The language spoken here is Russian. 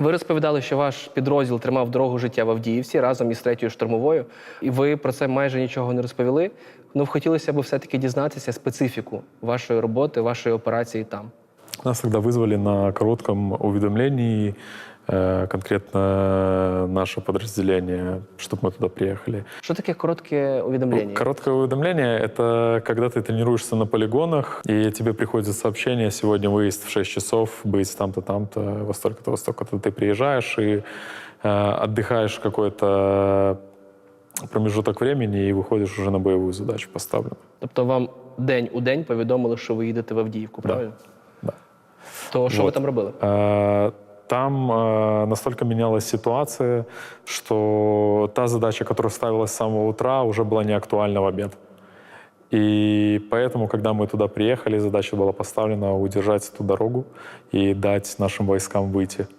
Ви розповідали, що ваш підрозділ тримав дорогу життя в Авдіївці разом із третьою штурмовою, і ви про це майже нічого не розповіли. Ну, хотілося б все-таки дізнатися специфіку вашої роботи, вашої операції там. Нас тогда вызвали на коротком уведомлении э, конкретно наше подразделение, чтобы мы туда приехали. Що таке коротке увідомлення? Короткое уведомление — это когда ты тренируешься на полигонах, и тебе приходит сообщение, сегодня выезд в 6 часов, быть там-то, там-то, во столько-то, во столько-то. Ты приезжаешь и э, отдыхаешь какой-то промежуток времени и выходишь уже на боевую задачу поставленную. Тобто вам день у день повідомили, що ви їдете в Авдіївку, правильно? Да. То що ви Вот. там робили? Э, там э, настолько менялась ситуация, что та задача, которая ставилась с самого утра, уже была не актуальна в обед. И поэтому, когда мы туда приехали, задача была поставлена удержать эту дорогу и дать нашим войскам выйти.